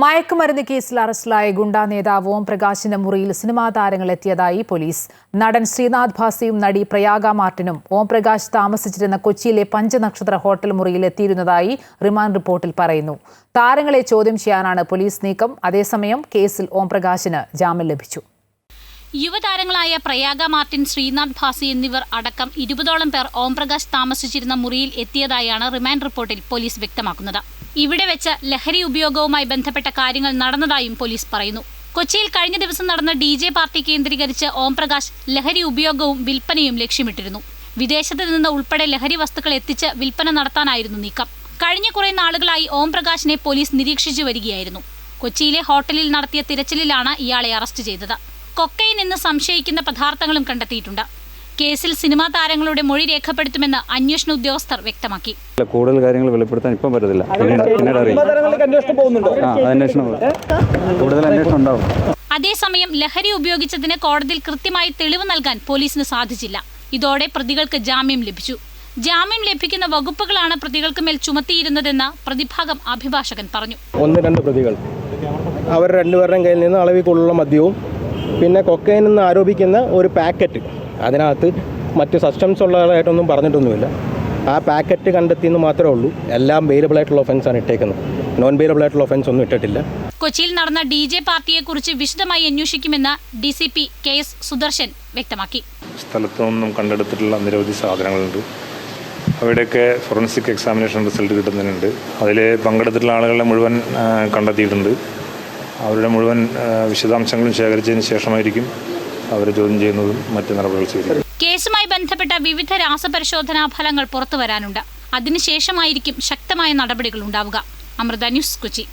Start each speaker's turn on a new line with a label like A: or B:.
A: മയക്കുമരുന്ന് കേസിൽ അറസ്റ്റിലായ ഗുണ്ടാ നേതാവ് ഓം പ്രകാശിന്റെ മുറിയിൽ സിനിമാ താരങ്ങൾ എത്തിയതായി പോലീസ്. നടൻ ശ്രീനാഥ് ഭാസിയും നടി പ്രയാഗ മാർട്ടിനും ഓം പ്രകാശ് താമസിച്ചിരുന്ന കൊച്ചിയിലെ പഞ്ചനക്ഷത്ര ഹോട്ടൽ മുറിയിൽ എത്തിയിരുന്നതായി റിമാൻഡ് റിപ്പോർട്ടിൽ പറയുന്നു. താരങ്ങളെ ചോദ്യം ചെയ്യാനാണ് പോലീസ് നീക്കം. അതേസമയം കേസിൽ ഓം പ്രകാശിന് ജാമ്യം ലഭിച്ചു.
B: യുവതാരങ്ങളായ പ്രയാഗ മാർട്ടിൻ ശ്രീനാഥ് ഭാസി എന്നിവർ അടക്കം ഇരുപതോളം പേർ ഓംപ്രകാശ് താമസിച്ചിരുന്ന മുറിയിൽ എത്തിയതായാണ് റിമാൻഡ് റിപ്പോർട്ടിൽ പോലീസ് വ്യക്തമാക്കുന്നത്. ഇവിടെ വെച്ച് ലഹരി ഉപയോഗവുമായി ബന്ധപ്പെട്ട കാര്യങ്ങൾ നടന്നതായും പോലീസ് പറയുന്നു. കൊച്ചിയിൽ കഴിഞ്ഞ ദിവസം നടന്ന ഡി ജെ പാർട്ടി കേന്ദ്രീകരിച്ച് ഓംപ്രകാശ് ലഹരി ഉപയോഗവും വിൽപ്പനയും ലക്ഷ്യമിട്ടിരുന്നു. വിദേശത്ത് നിന്ന് ഉൾപ്പെടെ ലഹരി വസ്തുക്കൾ എത്തിച്ച് വിൽപ്പന നടത്താനായിരുന്നു നീക്കം. കഴിഞ്ഞ കുറെ നാളുകളായി ഓംപ്രകാശിനെ പോലീസ് നിരീക്ഷിച്ചു വരികയായിരുന്നു. കൊച്ചിയിലെ ഹോട്ടലിൽ നടത്തിയ തിരച്ചിലിലാണ് ഇയാളെ അറസ്റ്റ് ചെയ്തത്. കൊക്കൈൻ എന്ന് സംശയിക്കുന്ന പദാർത്ഥങ്ങളും കണ്ടെത്തിയിട്ടുണ്ട്. കേസിൽ സിനിമാ താരങ്ങളുടെ മൊഴി രേഖപ്പെടുത്തുമെന്ന് അന്വേഷണ ഉദ്യോഗസ്ഥർ വ്യക്തമാക്കി.
C: കൂടുതൽ കാര്യങ്ങൾ വെളിപ്പെടുത്താൻ ഇപ്പം പറ്റത്തില്ല. കൂടുതൽ അന്വേഷണം ഉണ്ടാവും.
B: അതേസമയം ലഹരി ഉപയോഗിച്ചതിന് കോടതിയിൽ കൃത്യമായി തെളിവ് നൽകാൻ പോലീസിന് സാധിച്ചില്ല. ഇതോടെ പ്രതികൾക്ക് ജാമ്യം ലഭിച്ചു. ജാമ്യം ലഭിക്കുന്ന വകുപ്പുകളാണ് പ്രതികൾക്ക് മേൽ ചുമത്തിയിരുന്നതെന്ന് പ്രതിഭാഗം അഭിഭാഷകൻ പറഞ്ഞു.
D: ഒന്ന് രണ്ട് പ്രതികൾ. അവർ രണ്ടുപേരുടെയും കയ്യിൽ നിന്ന് അളവിക്കുള്ള കൂടുതലുള്ള മദ്യവും പിന്നെ കൊക്കൈൻ എന്ന് ആരോപിക്കുന്ന ഒരു പാക്കറ്റ്. അതിനകത്ത് മറ്റ് സബ്സ്റ്റൻസ് ഉള്ളതായിട്ടൊന്നും പറഞ്ഞിട്ടൊന്നുമില്ല. ആ പാക്കറ്റ് കണ്ടെത്തിയെന്ന് മാത്രമേ ഉള്ളൂ. എല്ലാം വെയിലബിൾ ആയിട്ടുള്ള ഒഫൻസാണ് ഇട്ടേക്കുന്നത്. നോൺ വെയിലബിൾ ആയിട്ടുള്ള ഒഫൻസ് ഒന്നും ഇട്ടിട്ടില്ല.
B: കൊച്ചിയിൽ നടന്ന ഡി ജെ പാർട്ടിയെക്കുറിച്ച് വിശദമായി അന്വേഷിക്കുമെന്ന് D C P K S Sudarshan വ്യക്തമാക്കി.
E: സ്ഥലത്തു നിന്നും കണ്ടെടുത്തിട്ടുള്ള നിരവധി സാധനങ്ങളുണ്ട്. അവിടെയൊക്കെ ഫോറൻസിക് എക്സാമിനേഷൻ റിസൾട്ട് കിട്ടുന്നതിനുണ്ട്. അതിൽ പങ്കെടുത്തിട്ടുള്ള ആളുകളെ മുഴുവൻ കണ്ടെത്തിയിട്ടുണ്ട്. അവരുടെ മുഴുവൻ വിശദാംശങ്ങളും ശേഖരിച്ചതിന് ശേഷമായിരിക്കും അവരെ ചോദ്യം ചെയ്യുന്നതും മറ്റ് നടപടികൾ സ്വീകരിക്കും.
B: കേസുമായി ബന്ധപ്പെട്ട വിവിധ രാസപരിശോധനാ ഫലങ്ങൾ പുറത്തുവരാനുണ്ട് അതിനുശേഷമായിരിക്കും ശക്തമായ നടപടികൾ ഉണ്ടാവുക. അമൃത ന്യൂസ് കൊച്ചി.